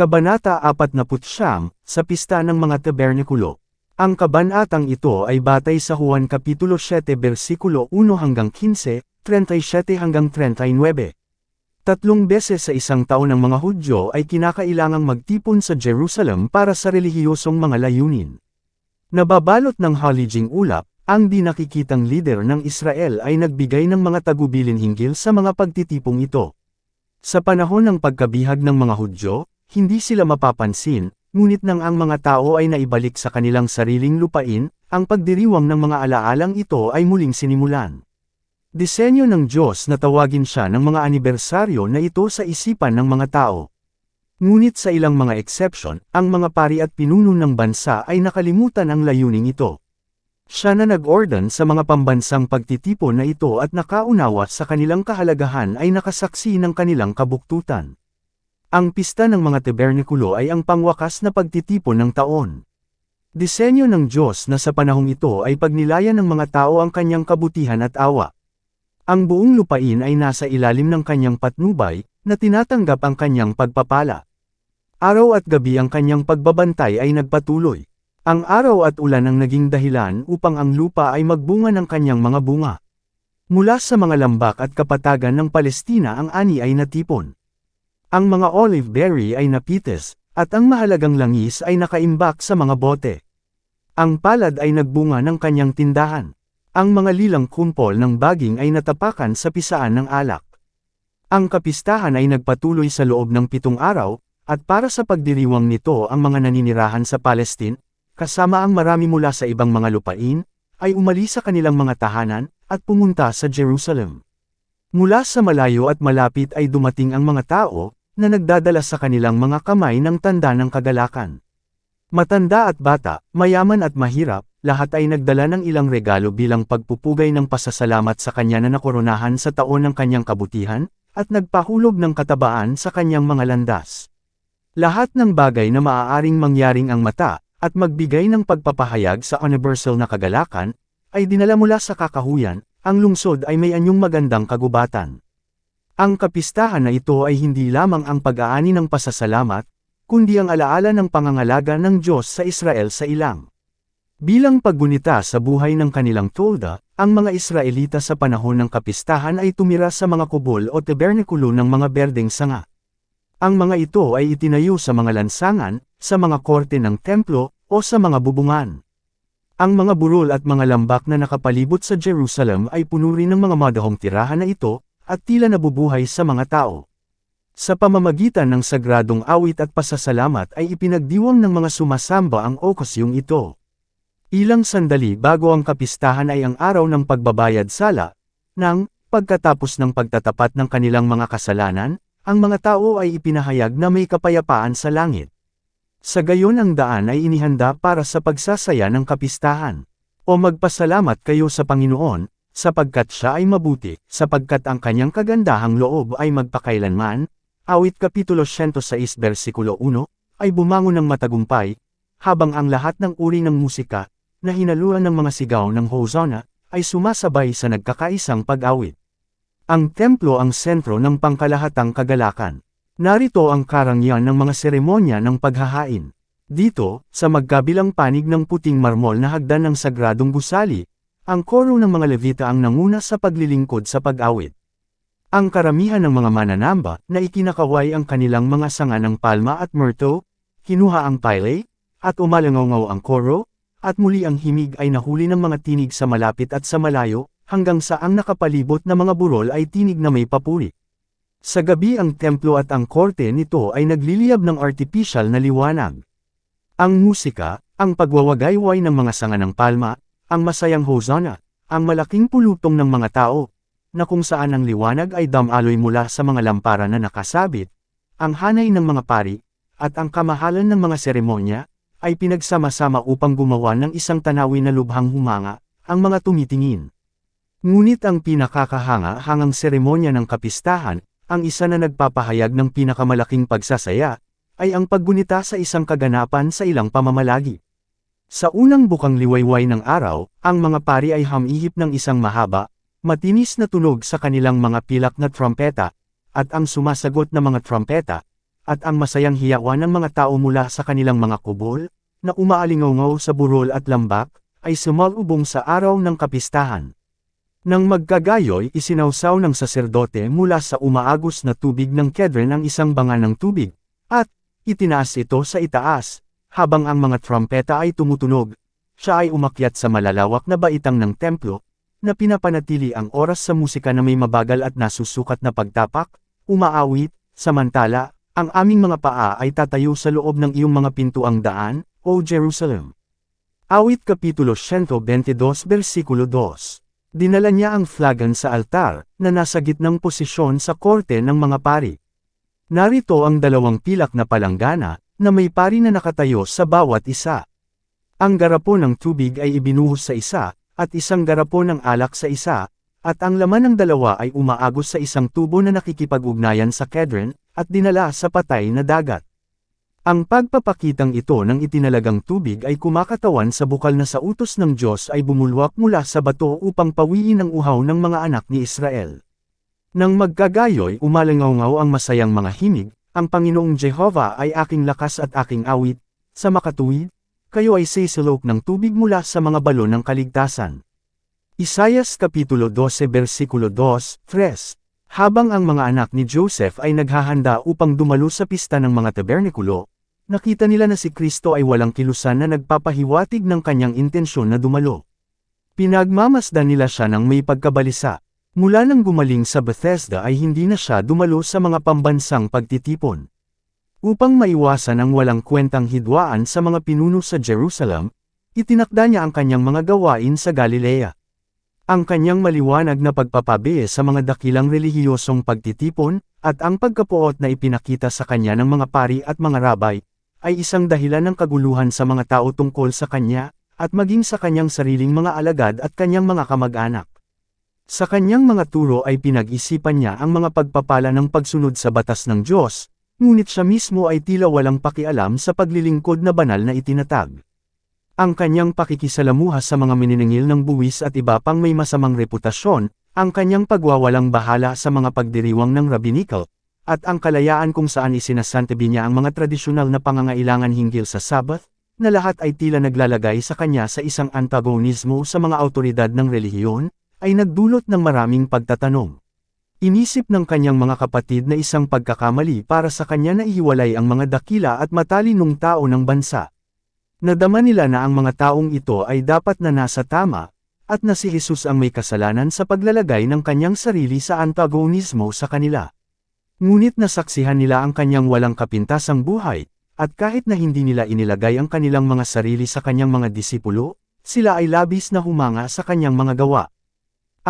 Kabanata 49, sa Pista ng mga Tabernikulo. Ang kabanatang ito ay batay sa Juan Kapitulo 7 versikulo 1 hanggang 15, 37 hanggang 39. Tatlong beses sa isang taon ng mga Hudyo ay kinakailangang magtipon sa Jerusalem para sa relihiyosong mga layunin. Nababalot ng halijing ulap, ang di nakikitang lider ng Israel ay nagbigay ng mga tagubilin hinggil sa mga pagtitipong ito. Sa panahon ng pagkabihag ng mga Hudyo, hindi sila mapapansin, ngunit nang ang mga tao ay naibalik sa kanilang sariling lupain, ang pagdiriwang ng mga alaalang ito ay muling sinimulan. Disenyo ng Diyos na tawagin siya ng mga anibersaryo na ito sa isipan ng mga tao. Ngunit sa ilang mga exception, ang mga pari at pinuno ng bansa ay nakalimutan ang layuning ito. Siya na nag-ordon sa mga pambansang pagtitipon na ito at nakaunawa sa kanilang kahalagahan ay nakasaksi ng kanilang kabuktutan. Ang pista ng mga tabernikulo ay ang pangwakas na pagtitipon ng taon. Disenyo ng Diyos na sa panahong ito ay pagnilayan ng mga tao ang kanyang kabutihan at awa. Ang buong lupain ay nasa ilalim ng kanyang patnubay, na tinatanggap ang kanyang pagpapala. Araw at gabi ang kanyang pagbabantay ay nagpatuloy. Ang araw at ulan ang naging dahilan upang ang lupa ay magbunga ng kanyang mga bunga. Mula sa mga lambak at kapatagan ng Palestina ang ani ay natipon. Ang mga olive berry ay napites, at ang mahalagang langis ay nakaimbak sa mga bote. Ang palad ay nagbunga ng kanyang tindahan. Ang mga lilang kumpol ng baging ay natapakan sa pisaan ng alak. Ang kapistahan ay nagpatuloy sa loob ng pitong araw, at para sa pagdiriwang nito ang mga naninirahan sa Palestine, kasama ang marami mula sa ibang mga lupain, ay umalis sa kanilang mga tahanan, at pumunta sa Jerusalem. Mula sa malayo at malapit ay dumating ang mga tao, na nagdadala sa kanilang mga kamay ng tanda ng kagalakan. Matanda at bata, mayaman at mahirap, lahat ay nagdala ng ilang regalo bilang pagpupugay ng pasasalamat sa kanya na nakoronahan sa taon ng kanyang kabutihan, at nagpahulog ng katabaan sa kanyang mga landas. Lahat ng bagay na maaaring mangyaring ang mata, at magbigay ng pagpapahayag sa universal na kagalakan, ay dinala mula sa kakahuyan, ang lungsod ay may anyong magandang kagubatan. Ang kapistahan na ito ay hindi lamang ang pag-aani ng pasasalamat, kundi ang alaala ng pangangalaga ng Diyos sa Israel sa ilang. Bilang paggunita sa buhay ng kanilang tolda, ang mga Israelita sa panahon ng kapistahan ay tumira sa mga kubol o tabernikulo ng mga berdeng sanga. Ang mga ito ay itinayo sa mga lansangan, sa mga korte ng templo, o sa mga bubungan. Ang mga burol at mga lambak na nakapalibot sa Jerusalem ay puno rin ng mga madahong tirahan na ito, at tila nabubuhay sa mga tao. Sa pamamagitan ng sagradong awit at pasasalamat ay ipinagdiwang ng mga sumasamba ang okasyong ito. Ilang sandali bago ang kapistahan ay ang araw ng pagbabayad sala, nang, pagkatapos ng pagtatapat ng kanilang mga kasalanan, ang mga tao ay ipinahayag na may kapayapaan sa langit. Sa gayon ang daan ay inihanda para sa pagsasaya ng kapistahan. O magpasalamat kayo sa Panginoon, sapagkat siya ay mabuti, sapagkat ang kanyang kagandahang loob ay magpakailanman, awit Kapitulo 106 versikulo 1, ay bumangon ng matagumpay, habang ang lahat ng uri ng musika, na hinaluan ng mga sigaw ng Hosanna, ay sumasabay sa nagkakaisang pag-awit. Ang templo ang sentro ng pangkalahatang kagalakan. Narito ang karangyan ng mga seremonya ng paghahain. Dito, sa magkabilang panig ng puting marmol na hagdan ng sagradong gusali, ang koro ng mga Levita ang nanguna sa paglilingkod sa pag-awit. Ang karamihan ng mga mananamba na ikinakaway ang kanilang mga sanga ng palma at myrto, kinuha ang pile, at umalangaw ang koro, at muli ang himig ay nahuli ng mga tinig sa malapit at sa malayo, hanggang sa ang nakapalibot na mga burol ay tinig na may papuri. Sa gabi ang templo at ang korte nito ay nagliliyab ng artificial na liwanag. Ang musika, ang pagwawagayway ng mga sanga ng palma, ang masayang Hosanna, ang malaking pulutong ng mga tao, na kung saan ang liwanag ay damaloy mula sa mga lampara na nakasabit, ang hanay ng mga pari, at ang kamahalan ng mga seremonya, ay pinagsama-sama upang gumawa ng isang tanawin na lubhang humanga, ang mga tumitingin. Ngunit ang pinakakahanga-hangang seremonya ng kapistahan, ang isa na nagpapahayag ng pinakamalaking pagsasaya, ay ang paggunita sa isang kaganapan sa ilang pamamalagi. Sa unang bukang liwayway ng araw, ang mga pari ay hamihip ng isang mahaba, matinis na tunog sa kanilang mga pilak na trompeta, at ang sumasagot na mga trompeta, at ang masayang hiyawan ng mga tao mula sa kanilang mga kubol, na umaalingaw sa burol at lambak, ay sumalubong sa araw ng kapistahan. Nang magkagayoy isinawsaw ng saserdote mula sa umaagos na tubig ng Kedren ang isang banga ng tubig, at, itinaas ito sa itaas, habang ang mga trumpeta ay tumutunog, siya ay umakyat sa malalawak na baitang ng templo, na pinapanatili ang oras sa musika na may mabagal at nasusukat na pagtapak, umaawit, samantala, ang aming mga paa ay tatayo sa loob ng iyong mga pintuang daan, O Jerusalem. Awit Kapitulo 122 Versikulo 2 Dinala niya ang flagon sa altar, na nasa gitnang posisyon sa korte ng mga pari. Narito ang dalawang pilak na palanggana, na may pari na nakatayo sa bawat isa. Ang garapon ng tubig ay ibinuhos sa isa, at isang garapon ng alak sa isa, at ang laman ng dalawa ay umaagos sa isang tubo na nakikipag-ugnayan sa Kedron, at dinala sa patay na dagat. Ang pagpapakitang ito ng itinalagang tubig ay kumakatawan sa bukal na sa utos ng Diyos ay bumulwak mula sa bato upang pawiin ang uhaw ng mga anak ni Israel. Nang magkagayoy umalangaw ang masayang mga himig, ang Panginoong Jehova ay aking lakas at aking awit, sa makatuwid, kayo ay sisilok ng tubig mula sa mga balon ng kaligtasan. Isayas Kapitulo 12 Versikulo 2, 3 habang ang mga anak ni Joseph ay naghahanda upang dumalo sa pista ng mga tabernikulo, nakita nila na si Kristo ay walang kilusan na nagpapahiwatig ng kanyang intensyon na dumalo. Pinagmamasdan nila siya ng may pagkabalisa. Mula nang gumaling sa Bethesda ay hindi na siya dumalo sa mga pambansang pagtitipon. Upang maiwasan ang walang kwentang hidwaan sa mga pinuno sa Jerusalem, itinakda niya ang kanyang mga gawain sa Galilea. Ang kanyang maliwanag na pagpapabi sa mga dakilang relihiyosong pagtitipon, at ang pagkapuot na ipinakita sa kanya ng mga pari at mga rabay, ay isang dahilan ng kaguluhan sa mga tao tungkol sa kanya, at maging sa kanyang sariling mga alagad at kanyang mga kamag-anak. Sa kanyang mga turo ay pinag-isipan niya ang mga pagpapala ng pagsunod sa batas ng Diyos, ngunit siya mismo ay tila walang pakialam sa paglilingkod na banal na itinatag. Ang kanyang pakikisalamuha sa mga mininingil ng buwis at iba pang may masamang reputasyon, ang kanyang pagwawalang bahala sa mga pagdiriwang ng rabbinical, at ang kalayaan kung saan isinasantabi niya ang mga tradisyonal na pangangailangan hinggil sa Sabbath, na lahat ay tila naglalagay sa kanya sa isang antagonismo sa mga autoridad ng relihiyon, ay nagdulot ng maraming pagtatanong. Inisip ng kanyang mga kapatid na isang pagkakamali para sa kanya na ihiwalay ang mga dakila at matalinong tao ng bansa. Nadama nila na ang mga taong ito ay dapat na nasa tama, at na si Jesus ang may kasalanan sa paglalagay ng kanyang sarili sa antagonismo sa kanila. Ngunit nasaksihan nila ang kanyang walang kapintasang buhay, at kahit na hindi nila inilagay ang kanilang mga sarili sa kanyang mga disipulo, sila ay labis na humanga sa kanyang mga gawa.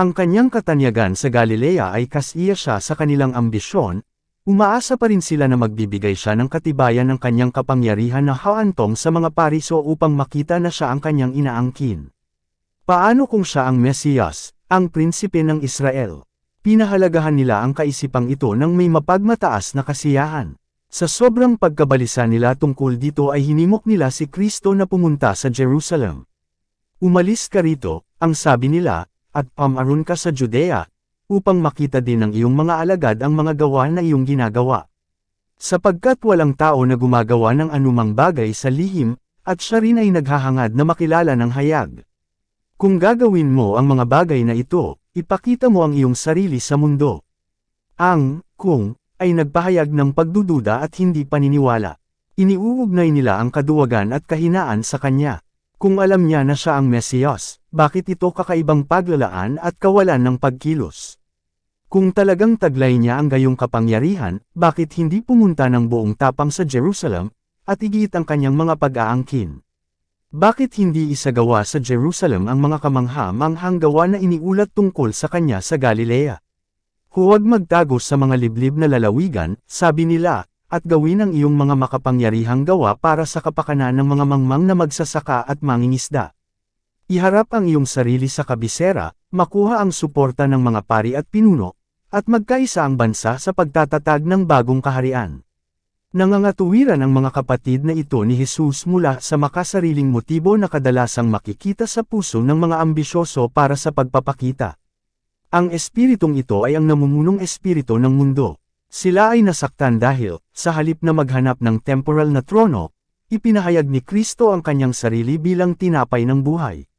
Ang kanyang katanyagan sa Galilea ay kasiya siya sa kanilang ambisyon, Umaasa pa rin sila na magbibigay siya ng katibayan ng kanyang kapangyarihan na haantong sa mga pariso upang makita na siya ang kanyang inaangkin. Paano kung siya ang Mesiyas, ang prinsipe ng Israel? Pinahalagahan nila ang kaisipang ito ng may mapagmataas na kasiyahan. Sa sobrang pagkabalisa nila tungkol dito ay hinimok nila si Kristo na pumunta sa Jerusalem. Umalis ka rito, ang sabi nila, at pamaroon ka sa Judea, upang makita din ng iyong mga alagad ang mga gawa na iyong ginagawa. Sapagkat walang tao na gumagawa ng anumang bagay sa lihim, at siya rin ay naghahangad na makilala ng hayag. Kung gagawin mo ang mga bagay na ito, ipakita mo ang iyong sarili sa mundo. Ang, kung, ay nagpahayag ng pagdududa at hindi paniniwala. Iniuugnay nila ang kaduwagan at kahinaan sa kanya. Kung alam niya na siya ang Mesiyas, bakit ito kakaibang paglalaan at kawalan ng pagkilos? Kung talagang taglay niya ang gayong kapangyarihan, bakit hindi pumunta ng buong tapang sa Jerusalem, at igit ang kanyang mga pag-aangkin? Bakit hindi isagawa sa Jerusalem ang mga kamangha-manghang gawa na iniulat tungkol sa kanya sa Galilea? Huwag magtago sa mga liblib na lalawigan, sabi nila, at gawin ang iyong mga makapangyarihang gawa para sa kapakanan ng mga mangmang na magsasaka at mangingisda. Iharap ang iyong sarili sa kabisera, makuha ang suporta ng mga pari at pinuno, at magkaisa ang bansa sa pagtatatag ng bagong kaharian. Nangangatuwiran ang mga kapatid na ito ni Jesus mula sa makasariling motibo na kadalasang makikita sa puso ng mga ambisyoso para sa pagpapakita. Ang espiritong ito ay ang namumunong espiritu ng mundo. Sila ay nasaktan dahil, sa halip na maghanap ng temporal na trono, ipinahayag ni Kristo ang kanyang sarili bilang tinapay ng buhay.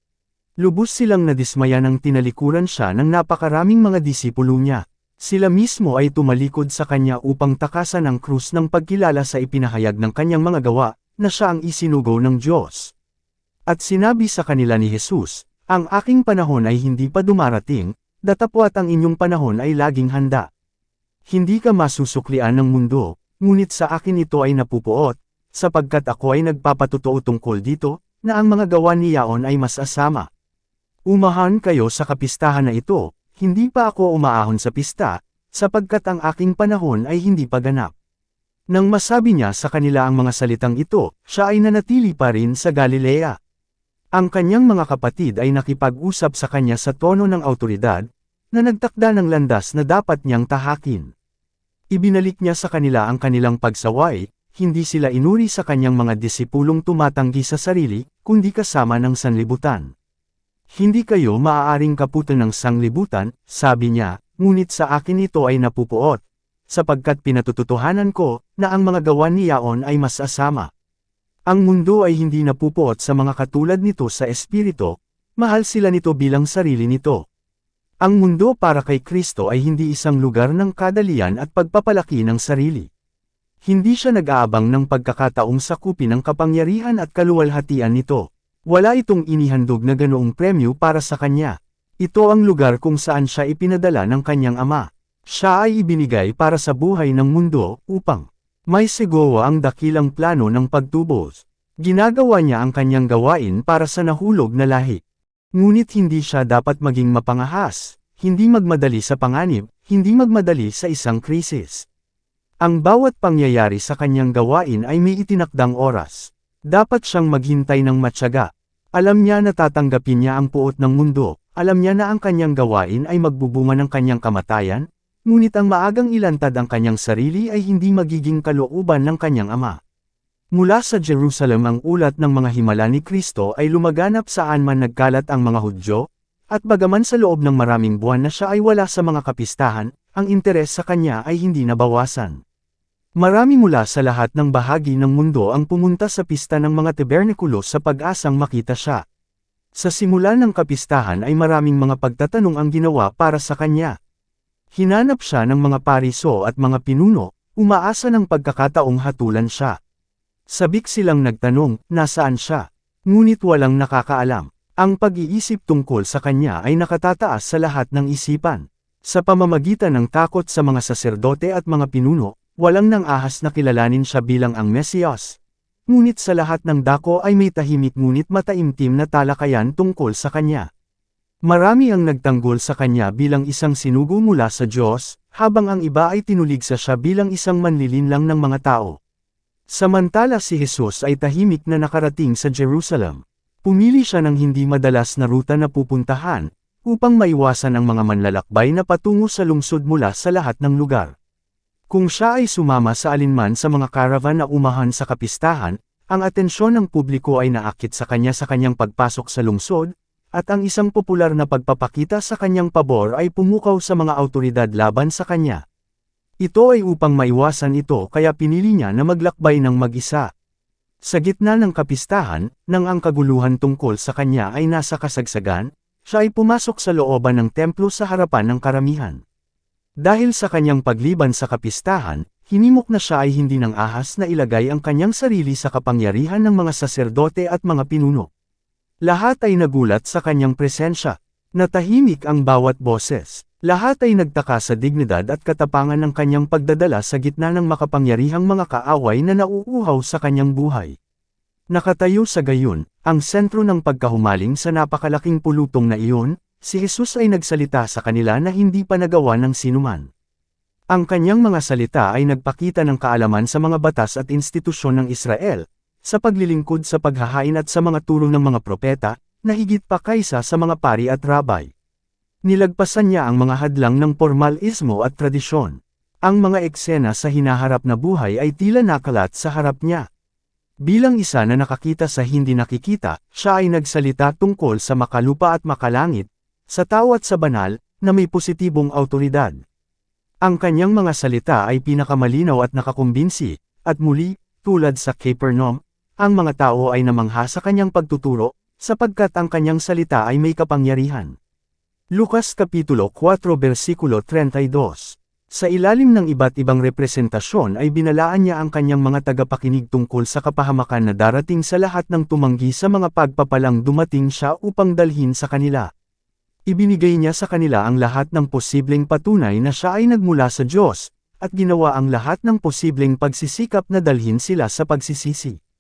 Lubos silang nadismaya nang tinalikuran siya ng napakaraming mga disipulo niya. Sila mismo ay tumalikod sa kanya upang takasan ang krus ng pagkilala sa ipinahayag ng kanyang mga gawa, na siya ang isinugo ng Diyos. At sinabi sa kanila ni Jesus, Ang aking panahon ay hindi pa dumarating, datapwat ang inyong panahon ay laging handa. Hindi ka masusuklian ng mundo, ngunit sa akin ito ay napupuot, sapagkat ako ay nagpapatotoo tungkol dito, na ang mga gawa ni Yaon ay mas asama. Umahan kayo sa kapistahan na ito, hindi pa ako umaahon sa pista, sapagkat ang aking panahon ay hindi pa ganap. Nang masabi niya sa kanila ang mga salitang ito, siya ay nanatili pa rin sa Galilea. Ang kanyang mga kapatid ay nakipag-usap sa kanya sa tono ng autoridad, na nagtakda ng landas na dapat niyang tahakin. Ibinalik niya sa kanila ang kanilang pagsaway, hindi sila inuri sa kanyang mga disipulong tumatanggi sa sarili, kundi kasama ng sanlibutan. Hindi kayo maaaring kaputan ng sanglibutan, sabi niya, ngunit sa akin ito ay napupuot, sapagkat pinatututuhanan ko, na ang mga gawa ni Yaon ay mas asama. Ang mundo ay hindi napupuot sa mga katulad nito sa espiritu, mahal sila nito bilang sarili nito. Ang mundo para kay Kristo ay hindi isang lugar ng kadalian at pagpapalaki ng sarili. Hindi siya nag-aabang ng pagkakataong sakupin ang kapangyarihan at kaluwalhatian nito. Wala itong inihandog na ganoong premyo para sa kanya. Ito ang lugar kung saan siya ipinadala ng kanyang ama. Siya ay ibinigay para sa buhay ng mundo, upang may sigawa ang dakilang plano ng pagtubos. Ginagawa niya ang kanyang gawain para sa nahulog na lahi. Ngunit hindi siya dapat maging mapangahas, hindi magmadali sa panganib, hindi magmadali sa isang krisis. Ang bawat pangyayari sa kanyang gawain ay may itinakdang oras. Dapat siyang maghintay ng matyaga. Alam niya na tatanggapin niya ang puot ng mundo, alam niya na ang kanyang gawain ay magbubunga ng kanyang kamatayan, ngunit ang maagang ilantad ang kanyang sarili ay hindi magiging kalooban ng kanyang ama. Mula sa Jerusalem ang ulat ng mga himala ni Kristo ay lumaganap saan man nagkalat ang mga Hudyo, at bagaman sa loob ng maraming buwan na siya ay wala sa mga kapistahan, ang interes sa kanya ay hindi nabawasan. Marami mula sa lahat ng bahagi ng mundo ang pumunta sa pista ng mga tebernikulo sa pag-asang makita siya. Sa simula ng kapistahan ay maraming mga pagtatanong ang ginawa para sa kanya. Hinanap siya ng mga pariso at mga pinuno, umaasa ng pagkakataong hatulan siya. Sabik silang nagtanong, nasaan siya? Ngunit walang nakakaalam. Ang pag-iisip tungkol sa kanya ay nakatataas sa lahat ng isipan. Sa pamamagitan ng takot sa mga saserdote at mga pinuno, walang nang ahas na kilalanin siya bilang ang Mesiyas. Ngunit sa lahat ng dako ay may tahimik ngunit mataimtim na talakayan tungkol sa kanya. Marami ang nagtanggol sa kanya bilang isang sinugo mula sa Diyos, habang ang iba ay tinuligsa siya bilang isang manlilinlang ng mga tao. Samantala si Jesus ay tahimik na nakarating sa Jerusalem. Pumili siya ng hindi madalas na ruta na pupuntahan, upang maiwasan ang mga manlalakbay na patungo sa lungsod mula sa lahat ng lugar. Kung siya ay sumama sa alinman sa mga caravan na umahan sa kapistahan, ang atensyon ng publiko ay naakit sa kanya sa kanyang pagpasok sa lungsod, at ang isang popular na pagpapakita sa kanyang pabor ay pumukaw sa mga autoridad laban sa kanya. Ito ay upang maiwasan ito kaya pinili niya na maglakbay ng mag-isa. Sa gitna ng kapistahan, nang ang kaguluhan tungkol sa kanya ay nasa kasagsagan, siya ay pumasok sa looban ng templo sa harapan ng karamihan. Dahil sa kanyang pagliban sa kapistahan, hinimok na siya ay hindi ng ahas na ilagay ang kanyang sarili sa kapangyarihan ng mga saserdote at mga pinuno. Lahat ay nagulat sa kanyang presensya. Natahimik ang bawat boses. Lahat ay nagtaka sa dignidad at katapangan ng kanyang pagdadala sa gitna ng makapangyarihang mga kaaway na nauuhaw sa kanyang buhay. Nakatayo sa gayon, ang sentro ng pagkahumaling sa napakalaking pulutong na iyon, si Jesus ay nagsalita sa kanila na hindi pa nagawa ng sinuman. Ang kanyang mga salita ay nagpakita ng kaalaman sa mga batas at institusyon ng Israel, sa paglilingkod sa paghahain at sa mga tulong ng mga propeta, na higit pa kaysa sa mga pari at rabay. Nilagpasan niya ang mga hadlang ng formalismo at tradisyon. Ang mga eksena sa hinaharap na buhay ay tila nakalat sa harap niya. Bilang isa na nakakita sa hindi nakikita, siya ay nagsalita tungkol sa makalupa at makalangit, sa tao at sa banal, na may positibong autoridad. Ang kanyang mga salita ay pinakamalinaw at nakakumbinsi, at muli, tulad sa Capernaum, ang mga tao ay namangha sa kanyang pagtuturo, sapagkat ang kanyang salita ay may kapangyarihan. Lukas Kapitulo 4 Versikulo 32 Sa ilalim ng iba't ibang representasyon ay binalaan niya ang kanyang mga tagapakinig tungkol sa kapahamakan na darating sa lahat ng tumanggi sa mga pagpapalang dumating siya upang dalhin sa kanila. Ibinigay niya sa kanila ang lahat ng posibleng patunay na siya ay nagmula sa Diyos, at ginawa ang lahat ng posibleng pagsisikap na dalhin sila sa pagsisisi.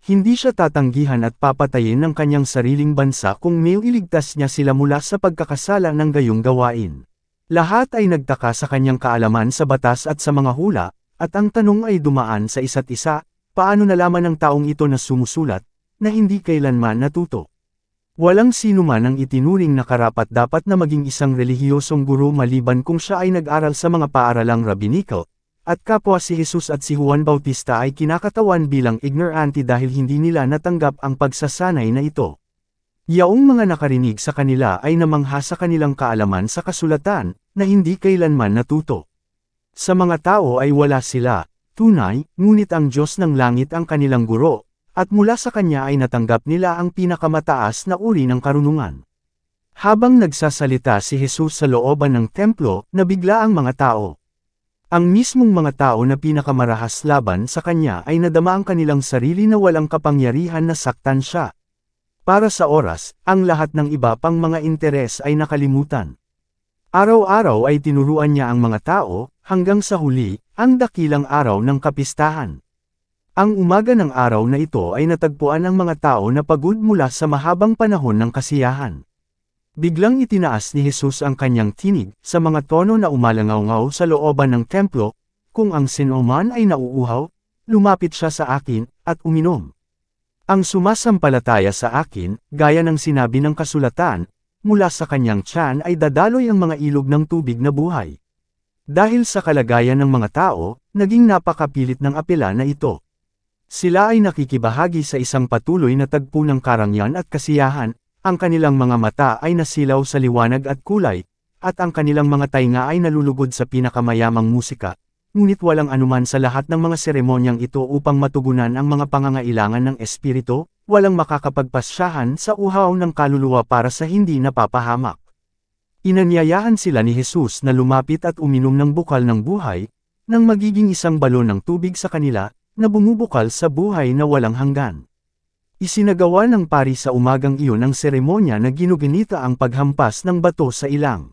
Hindi siya tatanggihan at papatayin ng kanyang sariling bansa kung may iligtas niya sila mula sa pagkakasala ng gayong gawain. Lahat ay nagtaka sa kanyang kaalaman sa batas at sa mga hula, at ang tanong ay dumaan sa isa't isa, paano nalaman ng taong ito na sumusulat, na hindi kailanman natuto. Walang sino man ang itinuring na karapat dapat na maging isang relihiyosong guro maliban kung siya ay nag-aral sa mga paaralang rabbinical, at kapwa si Jesus at si Juan Bautista ay kinakatawan bilang ignorante dahil hindi nila natanggap ang pagsasanay na ito. Yaong mga nakarinig sa kanila ay namangha sa kanilang kaalaman sa kasulatan, na hindi kailanman natuto. Sa mga tao ay wala sila, tunay, ngunit ang Diyos ng langit ang kanilang guro, at mula sa kanya ay natanggap nila ang pinakamataas na uri ng karunungan. Habang nagsasalita si Jesus sa looban ng templo, nabigla ang mga tao. Ang mismong mga tao na pinakamarahas laban sa kanya ay nadama ang kanilang sarili na walang kapangyarihan na saktan siya. Para sa oras, ang lahat ng iba pang mga interes ay nakalimutan. Araw-araw ay tinuruan niya ang mga tao, hanggang sa huli, ang dakilang araw ng kapistahan. Ang umaga ng araw na ito ay natagpuan ng mga tao na pagod mula sa mahabang panahon ng kasiyahan. Biglang itinaas ni Jesus ang kanyang tinig sa mga tono na umalangaw-ngaw sa looban ng templo, kung ang sinuman ay nauuhaw, lumapit siya sa akin, at uminom. Ang sumasampalataya sa akin, gaya ng sinabi ng kasulatan, mula sa kanyang tiyan ay dadaloy ang mga ilog ng tubig na buhay. Dahil sa kalagayan ng mga tao, naging napakapilit ng apela na ito. Sila ay nakikibahagi sa isang patuloy na tagpo ng karangyan at kasiyahan, ang kanilang mga mata ay nasilaw sa liwanag at kulay, at ang kanilang mga tainga ay nalulugod sa pinakamayamang musika, ngunit walang anuman sa lahat ng mga seremonyang ito upang matugunan ang mga pangangailangan ng espiritu, walang makakapagpasyahan sa uhaw ng kaluluwa para sa hindi napapahamak. Inanyayahan sila ni Jesus na lumapit at uminom ng bukal ng buhay, nang magiging isang balon ng tubig sa kanila, na bumubukal sa buhay na walang hanggan. Isinagawa ng pari sa umagang iyon ang seremonya na ginuginita ang paghampas ng bato sa ilang.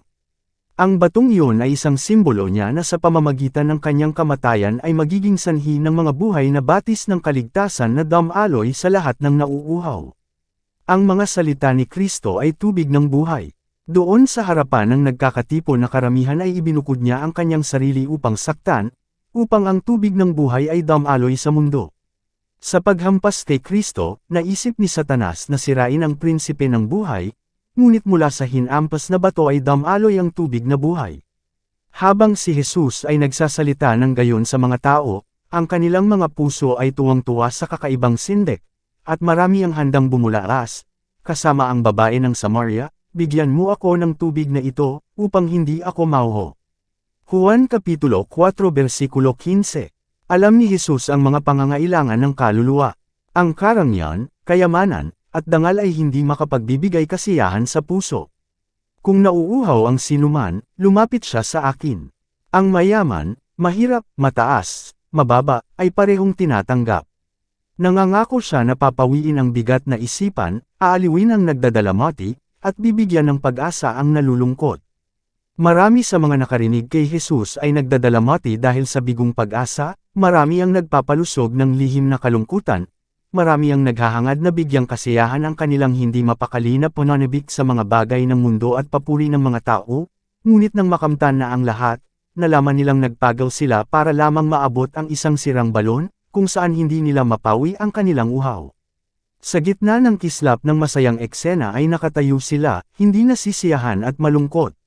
Ang batong iyon ay isang simbolo niya na sa pamamagitan ng kanyang kamatayan ay magiging sanhi ng mga buhay na batis ng kaligtasan na damaloy sa lahat ng nauuhaw. Ang mga salita ni Kristo ay tubig ng buhay. Doon sa harapan ng nagkakatipo na karamihan ay ibinukod niya ang kanyang sarili upang saktan, upang ang tubig ng buhay ay damaloy sa mundo. Sa paghampas kay Kristo, naisip ni Satanas na sirain ang prinsipe ng buhay, ngunit mula sa hinampas na bato ay damaloy ang tubig na buhay. Habang si Jesus ay nagsasalita ng gayon sa mga tao, ang kanilang mga puso ay tuwang-tuwa sa kakaibang sindek, at marami ang handang bumularas, kasama ang babae ng Samaria, bigyan mo ako ng tubig na ito, upang hindi ako mauho. Juan Kapitulo 4 Versikulo 15 Alam ni Jesus ang mga pangangailangan ng kaluluwa. Ang karangyan, kayamanan, at dangal ay hindi makapagbibigay kasiyahan sa puso. Kung nauuhaw ang sinuman, lumapit siya sa akin. Ang mayaman, mahirap, mataas, mababa, ay parehong tinatanggap. Nangangako siya na papawiin ang bigat na isipan, aaliwin ang nagdadalamati, at bibigyan ng pag-asa ang nalulungkot. Marami sa mga nakarinig kay Jesus ay nagdadalamati dahil sa bigong pag-asa, marami ang nagpapalusog ng lihim na kalungkutan, marami ang naghahangad na bigyang kasiyahan ang kanilang hindi mapakali na pananabik sa mga bagay ng mundo at papuri ng mga tao, ngunit nang makamtan na ang lahat, nalaman nilang nagpagaw sila para lamang maabot ang isang sirang balon, kung saan hindi nila mapawi ang kanilang uhaw. Sa gitna ng kislap ng masayang eksena ay nakatayo sila, hindi nasisiyahan at malungkot.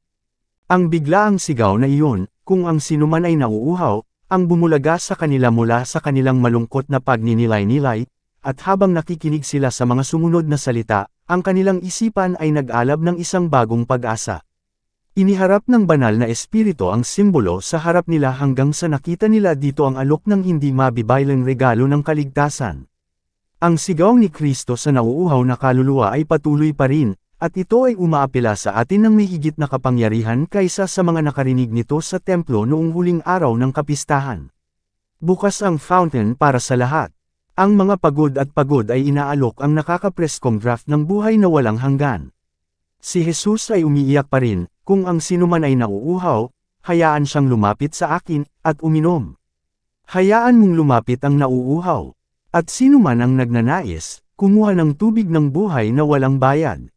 Ang biglaang sigaw na iyon, kung ang sinuman ay nauuhaw, ang bumulaga sa kanila mula sa kanilang malungkot na pagninilay-nilay, at habang nakikinig sila sa mga sumunod na salita, ang kanilang isipan ay nag-alab ng isang bagong pag-asa. Iniharap ng banal na espiritu ang simbolo sa harap nila hanggang sa nakita nila dito ang alok ng hindi mabibaylang regalo ng kaligtasan. Ang sigaw ni Kristo sa nauuhaw na kaluluwa ay patuloy pa rin, at ito ay umaapela sa atin ng may higit na kapangyarihan kaysa sa mga nakarinig nito sa templo noong huling araw ng kapistahan. Bukas ang fountain para sa lahat. Ang mga pagod at pagod ay inaalok ang nakakapreskong draft ng buhay na walang hanggan. Si Jesus ay umiiyak pa rin, kung ang sinuman ay nauuhaw, hayaan siyang lumapit sa akin, at uminom. Hayaan mong lumapit ang nauuhaw. At sino man ang nagnanais, kumuha ng tubig ng buhay na walang bayad.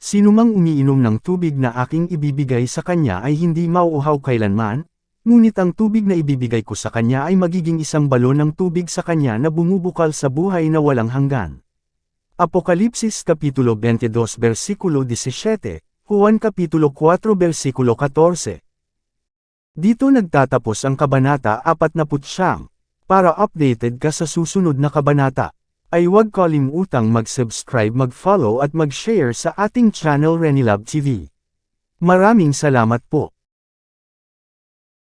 Sino mang umiinom ng tubig na aking ibibigay sa kanya ay hindi mauuhaw kailanman, ngunit ang tubig na ibibigay ko sa kanya ay magiging isang balon ng tubig sa kanya na bumubukal sa buhay na walang hanggan. Apokalipsis Kapitulo 22 Versikulo 17, Juan Kapitulo 4 Versikulo 14 Dito nagtatapos ang Kabanata 49. Para updated ka sa susunod na kabanata, ay huwag kalimutang mag-subscribe, mag-follow at mag-share sa ating channel Renilab TV. Maraming salamat po.